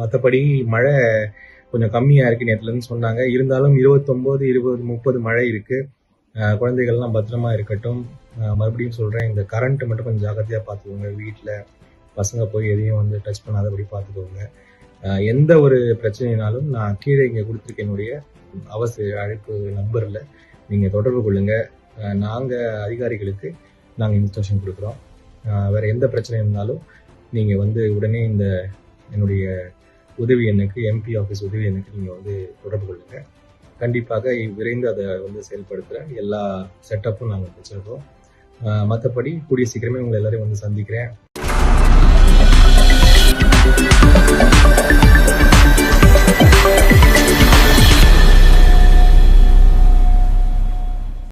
மற்றபடி மழை கொஞ்சம் கம்மியாக இருக்குது நேற்றுலேருந்து சொன்னாங்க. இருந்தாலும் இருபத்தொம்போது இருபது முப்பது மழை இருக்குது குழந்தைகள்லாம் பத்திரமா இருக்கட்டும். மறுபடியும் சொல்கிறேன் இந்த கரண்ட் மட்டும் கொஞ்சம் ஜாக்கிரதையாக பார்த்துக்கோங்க வீட்டில் பசங்க போய் எதையும் வந்து டச் பண்ணாதபடி பார்த்துக்கோங்க எந்த ஒரு பிரச்சனைனாலும் நான் கீழே இங்கே கொடுத்துருக்க என்னுடைய அவசிய அழைப்பு நம்பரில் நீங்கள் தொடர்பு கொள்ளுங்கள் நாங்கள் அதிகாரிகளுக்கு நாங்கள் இன்ஸ்ட்ரக்ஷன் கொடுக்குறோம். வேறு வேற எந்த பிரச்சனை இருந்தாலும் நீங்கள் வந்து உடனே இந்த என்னுடைய உதவி எண்ணுக்கு எம்பி ஆஃபீஸ் உதவி எண்ணுக்கு நீங்கள் வந்து தொடர்பு கொள்ளுங்க. கண்டிப்பாக விரைந்து அதை வந்து செயல்படுத்துகிற எல்லா செட்டப்பும் நாங்கள் வச்சுருக்கோம். மற்றபடி கூடிய சீக்கிரமே உங்களை எல்லாரையும் வந்து சந்திக்கிறேன்.